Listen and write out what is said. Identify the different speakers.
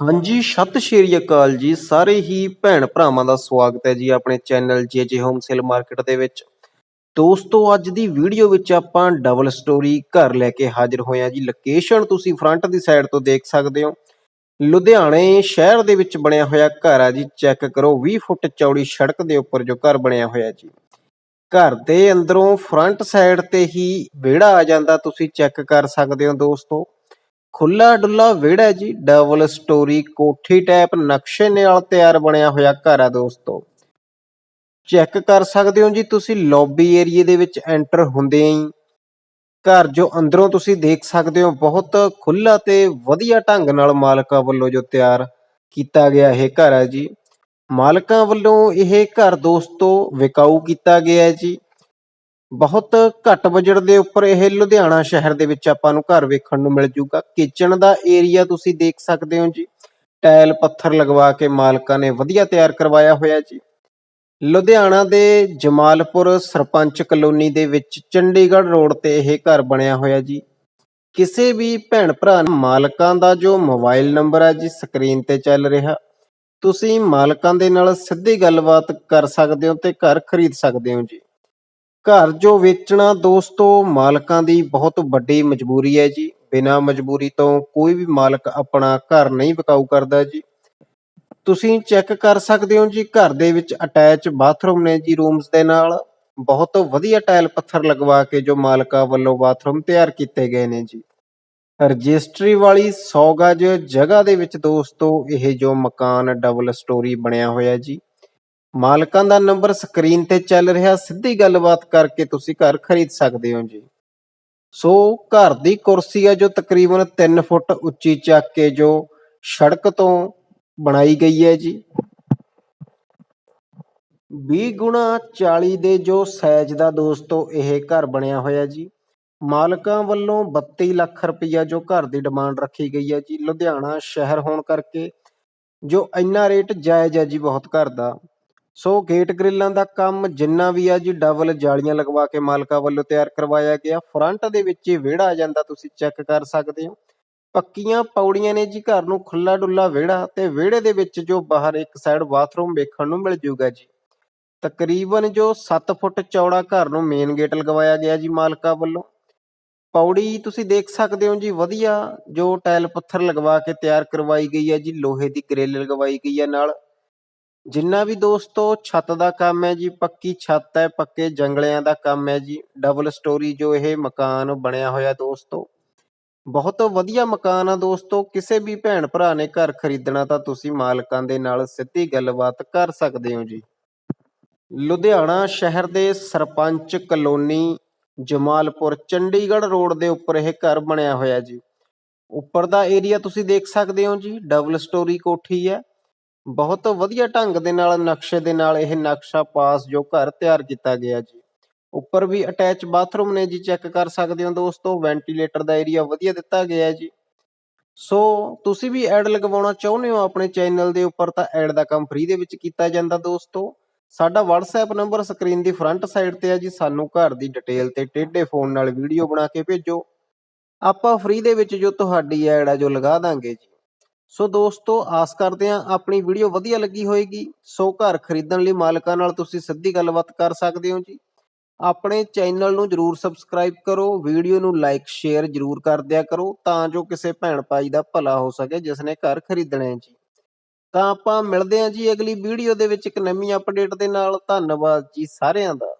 Speaker 1: ਹਾਂਜੀ, ਸਤਿ ਸ਼੍ਰੀ ਅਕਾਲ ਜੀ। ਸਾਰੇ ਹੀ ਭੈਣ ਭਰਾਵਾਂ ਦਾ ਸਵਾਗਤ ਹੈ ਜੀ ਆਪਣੇ channel JJ home sale market ਦੇ ਵਿੱਚ। ਦੋਸਤੋ, ਅੱਜ ਦੀ ਵੀਡੀਓ ਵਿੱਚ ਆਪਾਂ ਡਬਲ ਸਟੋਰੀ ਘਰ ਲੈ ਕੇ ਹਾਜ਼ਰ ਹੋਏ ਹਾਂ ਜੀ। ਲੋਕੇਸ਼ਨ ਤੁਸੀਂ ਫਰੰਟ ਦੀ ਸਾਈਡ ਤੋਂ ਦੇਖ ਸਕਦੇ ਹੋ। ਲੁਧਿਆਣੇ ਸ਼ਹਿਰ ਦੇ ਵਿੱਚ ਬਣਿਆ ਹੋਇਆ ਘਰ ਆ ਜੀ। ਚੈੱਕ ਕਰੋ 20 ਫੁੱਟ ਚੌੜੀ ਸੜਕ ਦੇ ਉੱਪਰ ਜੋ ਘਰ ਬਣਿਆ ਹੋਇਆ ਜੀ। ਘਰ ਦੇ ਅੰਦਰੋਂ ਫਰੰਟ ਸਾਈਡ ਤੇ ਹੀ ਵਿਹੜਾ ਆ ਜਾਂਦਾ। ਤੁਸੀਂ ਚੈੱਕ ਕਰ ਸਕਦੇ ਹੋ ਦੋਸਤੋ। ਖੁੱਲਾ ਡੁੱਲਾ ਵਿਹੜਾ ਜੀ। ਡਬਲ ਸਟੋਰੀ ਕੋਠੀ ਟਾਈਪ ਨਕਸ਼ੇ ਨਾਲ ਤਿਆਰ ਬਣਿਆ ਹੋਇਆ ਘਰ ਆ ਦੋਸਤੋ। ਚੈੱਕ ਕਰ ਸਕਦੇ ਹੋ ਜੀ ਤੁਸੀਂ ਲੌਬੀ ਏਰੀਏ ਦੇ ਵਿੱਚ ਐਂਟਰ ਹੁੰਦੇ ਹੀ ਘਰ ਜੋ ਅੰਦਰੋਂ ਤੁਸੀਂ ਦੇਖ ਸਕਦੇ ਹੋ, ਬਹੁਤ ਖੁੱਲਾ ਤੇ ਵਧੀਆ ਢੰਗ ਨਾਲ ਮਾਲਕਾਂ ਵੱਲੋਂ ਜੋ ਤਿਆਰ ਕੀਤਾ ਗਿਆ ਇਹ ਘਰ ਹੈ ਜੀ। ਮਾਲਕਾਂ ਵੱਲੋਂ ਇਹ ਘਰ ਦੋਸਤੋ ਵਿਕਾਊ ਕੀਤਾ ਗਿਆ ਹੈ ਜੀ। ਬਹੁਤ ਘੱਟ ਬਜਟ ਦੇ ਉੱਪਰ ਇਹ ਲੁਧਿਆਣਾ ਸ਼ਹਿਰ ਦੇ ਵਿੱਚ ਆਪਾਂ ਨੂੰ ਘਰ ਵੇਖਣ ਨੂੰ ਮਿਲ ਜੂਗਾ। ਕਿਚਨ ਦਾ ਏਰੀਆ ਤੁਸੀਂ ਦੇਖ ਸਕਦੇ ਹੋ ਜੀ। ਟਾਇਲ ਪੱਥਰ ਲਗਵਾ ਕੇ ਮਾਲਕਾਂ ਨੇ ਵਧੀਆ ਤਿਆਰ ਕਰਵਾਇਆ ਹੋਇਆ ਜੀ। ਲੁਧਿਆਣਾ ਦੇ ਜਮਾਲਪੁਰ ਸਰਪੰਚ ਕਲੋਨੀ ਦੇ ਵਿੱਚ ਚੰਡੀਗੜ੍ਹ ਰੋਡ ਤੇ ਇਹ ਘਰ ਬਣਿਆ ਹੋਇਆ ਜੀ। ਕਿਸੇ ਵੀ ਭੈਣ ਭਰਾ ਮਾਲਕਾਂ ਦਾ ਜੋ ਮੋਬਾਈਲ ਨੰਬਰ ਹੈ ਜੀ, ਸਕਰੀਨ ਤੇ ਚੱਲ ਰਿਹਾ। ਤੁਸੀਂ ਮਾਲਕਾਂ ਦੇ ਨਾਲ ਸਿੱਧੀ ਗੱਲਬਾਤ ਕਰ ਸਕਦੇ ਹੋ ਤੇ ਘਰ ਖਰੀਦ ਸਕਦੇ ਹੋ ਜੀ। ਘਰ ਜੋ ਵੇਚਣਾ ਦੋਸਤੋ, ਮਾਲਕਾਂ ਦੀ ਬਹੁਤ ਵੱਡੀ ਮਜਬੂਰੀ ਹੈ ਜੀ। ਬਿਨਾਂ ਮਜਬੂਰੀ ਤੋਂ ਕੋਈ ਵੀ ਮਾਲਕ ਆਪਣਾ ਘਰ ਨਹੀਂ ਵਿਕਾਊ ਕਰਦਾ ਜੀ। ਤੁਸੀਂ ਚੈੱਕ ਕਰ ਸਕਦੇ ਹੋ ਜੀ, ਘਰ ਦੇ ਵਿੱਚ ਅਟੈਚ ਬਾਥਰੂਮ ਨੇ ਜੀ ਰੂਮਸ ਦੇ ਨਾਲ। ਬਹੁਤ ਵਧੀਆ ਟਾਇਲ ਪੱਥਰ ਲਗਵਾ ਕੇ ਜੋ ਮਾਲਕਾਂ ਵੱਲੋਂ ਬਾਥਰੂਮ ਤਿਆਰ ਕੀਤੇ ਗਏ ਨੇ ਜੀ। ਰਜਿਸਟਰੀ ਵਾਲੀ 100 ਗਜ ਜਗ੍ਹਾ ਦੇ ਵਿੱਚ ਦੋਸਤੋ, ਇਹ ਜੋ ਮਕਾਨ ਡਬਲ ਸਟੋਰੀ ਬਣਿਆ ਹੋਇਆ ਜੀ। ਮਾਲਕਾਂ ਦਾ ਨੰਬਰ ਸਕਰੀਨ ਤੇ ਚੱਲ ਰਿਹਾ, ਸਿੱਧੀ ਗੱਲਬਾਤ ਕਰਕੇ ਤੁਸੀਂ ਘਰ ਖਰੀਦ ਸਕਦੇ ਹੋ ਜੀ। ਸੋ ਘਰ ਦੀ ਕੁਰਸੀ ਹੈ ਜੋ ਤਕਰੀਬਨ 3 ਫੁੱਟ ਉੱਚੀ ਚੱਕ ਕੇ ਜੋ ਸੜਕ ਤੋਂ ਬਣਾਈ ਗਈ ਹੈ ਜੀ। 20 ਗੁਣਾ 40 ਦੇ ਜੋ ਸਾਈਜ਼ ਦਾ ਦੋਸਤੋ ਇਹ ਘਰ ਬਣਿਆ ਹੋਇਆ ਜੀ। ਮਾਲਕਾਂ ਵੱਲੋਂ 32 ਲੱਖ ਰੁਪਈਆ ਜੋ ਘਰ ਦੀ ਡਿਮਾਂਡ ਰੱਖੀ ਗਈ ਹੈ ਜੀ। ਲੁਧਿਆਣਾ ਸ਼ਹਿਰ ਹੋਣ ਕਰਕੇ ਜੋ ਇੰਨਾ ਰੇਟ ਜਾਇਜ਼ ਹੈ ਜੀ ਬਹੁਤ ਘਰ ਦਾ। ਸੋ ਗੇਟ ਗ੍ਰਿਲਾਂ ਦਾ ਕੰਮ ਜਿੰਨਾ ਵੀ ਆ ਜੀ, ਡਬਲ ਜਾਲੀਆਂ ਲਗਵਾ ਕੇ ਮਾਲਕਾ ਵੱਲੋਂ ਤਿਆਰ ਕਰਵਾਇਆ ਗਿਆ। ਫਰੰਟ ਦੇ ਵਿੱਚ ਇਹ ਵਿਹੜਾ ਆ ਜਾਂਦਾ, ਤੁਸੀਂ ਚੈੱਕ ਕਰ ਸਕਦੇ ਹੋ। ਪੱਕੀਆਂ ਪੌੜੀਆਂ ਨੇ ਜੀ, ਘਰ ਨੂੰ ਖੁੱਲਾ ਡੁੱਲਾ ਵਿਹੜਾ ਤੇ ਵਿਹੜੇ ਦੇ ਵਿੱਚ ਜੋ ਬਾਹਰ ਇੱਕ ਸਾਈਡ ਬਾਥਰੂਮ ਵੇਖਣ ਨੂੰ ਮਿਲ ਜੂਗਾ ਜੀ। ਤਕਰੀਬਨ ਜੋ 7 ਫੁੱਟ ਚੌੜਾ ਘਰ ਨੂੰ ਮੇਨ ਗੇਟ ਲਗਵਾਇਆ ਗਿਆ ਜੀ ਮਾਲਕਾ ਵੱਲੋਂ। ਪੌੜੀ ਤੁਸੀਂ ਦੇਖ ਸਕਦੇ ਹੋ ਜੀ, ਵਧੀਆ ਜੋ ਟਾਇਲ ਪੱਥਰ ਲਗਵਾ ਕੇ ਤਿਆਰ ਕਰਵਾਈ ਗਈ ਹੈ ਜੀ, ਲੋਹੇ ਦੀ ਗ੍ਰਿਲ ਲਗਵਾਈ ਗਈ ਹੈ ਨਾਲ। ਜਿੰਨਾ ਵੀ ਦੋਸਤੋ, ਛੱਤ ਦਾ ਕੰਮ ਹੈ ਜੀ, ਪੱਕੀ ਛੱਤ ਹੈ, ਪੱਕੇ ਜੰਗਲਿਆਂ ਦਾ ਕੰਮ ਹੈ ਜੀ। ਡਬਲ ਸਟੋਰੀ ਜੋ ਇਹ ਮਕਾਨ ਬਣਿਆ ਹੋਇਆ ਦੋਸਤੋ। ਬਹੁਤ ਵਧੀਆ ਮਕਾਨ ਆ ਦੋਸਤੋ। ਕਿਸੇ ਵੀ ਭੈਣ ਭਰਾ ਨੇ ਘਰ ਖਰੀਦਣਾ ਤਾਂ ਤੁਸੀਂ ਮਾਲਕਾਂ ਦੇ ਨਾਲ ਸਿੱਧੀ ਗੱਲਬਾਤ ਕਰ ਸਕਦੇ ਹੋ ਜੀ। ਲੁਧਿਆਣਾ ਸ਼ਹਿਰ ਦੇ ਸਰਪੰਚ ਕਲੋਨੀ ਜਮਾਲਪੁਰ, ਚੰਡੀਗੜ੍ਹ ਰੋਡ ਦੇ ਉੱਪਰ ਇਹ ਘਰ ਬਣਿਆ ਹੋਇਆ ਜੀ। ਉੱਪਰ ਦਾ ਏਰੀਆ ਤੁਸੀਂ ਦੇਖ ਸਕਦੇ ਹੋ ਜੀ। ਡਬਲ ਸਟੋਰੀ ਕੋਠੀ ਹੈ। ਬਹੁਤ ਵਧੀਆ ਢੰਗ ਦੇ ਨਾਲ, ਨਕਸ਼ੇ ਦੇ ਨਾਲ ਇਹ ਨਕਸ਼ਾ ਪਾਸ ਜੋ ਘਰ ਤਿਆਰ ਕੀਤਾ ਗਿਆ ਜੀ। ਉੱਪਰ ਵੀ ਅਟੈਚ ਬਾਥਰੂਮ ਨੇ ਜੀ ਚੈੱਕ ਕਰ ਸਕਦੇ ਹੋ ਦੋਸਤੋ ਵੈਂਟੀਲੇਟਰ ਦਾ ਏਰੀਆ ਵਧੀਆ ਦਿੱਤਾ ਗਿਆ ਜੀ। ਸੋ ਤੁਸੀਂ ਵੀ ਐਡ ਲਗਵਾਉਣਾ ਚਾਹੁੰਦੇ ਹੋ ਆਪਣੇ ਚੈਨਲ ਦੇ ਉੱਪਰ ਤਾਂ ਐਡ ਦਾ ਕੰਮ ਫ੍ਰੀ ਦੇ ਵਿੱਚ ਕੀਤਾ ਜਾਂਦਾ ਦੋਸਤੋ। ਸਾਡਾ WhatsApp ਨੰਬਰ ਸਕਰੀਨ ਦੀ ਫਰੰਟ ਸਾਈਡ ਤੇ ਹੈ ਜੀ, ਸਾਨੂੰ ਘਰ ਦੀ ਡਿਟੇਲ ਤੇ ਟੇਢੇ ਫੋਨ ਨਾਲ ਵੀਡੀਓ ਬਣਾ ਕੇ ਭੇਜੋ। ਆਪਾਂ ਫ੍ਰੀ ਦੇ ਵਿੱਚ ਜੋ ਤੁਹਾਡੀ ਐਡ ਆ, ਜੋ ਲਗਾ ਦਾਂਗੇ ਜੀ। ਸੋ ਦੋਸਤੋ, ਆਸ ਕਰਦੇ ਹਾਂ ਆਪਣੀ ਵੀਡੀਓ ਵਧੀਆ ਲੱਗੀ ਹੋਏਗੀ। ਸੋ ਘਰ ਖਰੀਦਣ ਲਈ ਮਾਲਕਾਂ ਨਾਲ ਤੁਸੀਂ ਸਿੱਧੀ ਗੱਲਬਾਤ ਕਰ ਸਕਦੇ ਹੋ ਜੀ। ਆਪਣੇ ਚੈਨਲ ਨੂੰ ਜਰੂਰ ਸਬਸਕ੍ਰਾਈਬ ਕਰੋ, ਵੀਡੀਓ ਨੂੰ ਲਾਈਕ, ਸ਼ੇਅਰ ਜਰੂਰ ਕਰ ਦਿਆ ਕਰੋ ਤਾਂ ਜੋ ਕਿਸੇ ਭੈਣ ਭਾਈ ਦਾ ਭਲਾ ਹੋ ਸਕੇ ਜਿਸ ਨੇ ਘਰ ਖਰੀਦਣਾ ਹੈ ਜੀ। ਤਾਂ ਆਪਾਂ ਮਿਲਦੇ ਹਾਂ ਜੀ ਅਗਲੀ ਵੀਡੀਓ ਦੇ ਵਿੱਚ ਇੱਕ ਨਵੀਂ ਅਪਡੇਟ ਦੇ ਨਾਲ। ਧੰਨਵਾਦ ਜੀ ਸਾਰਿਆਂ ਦਾ।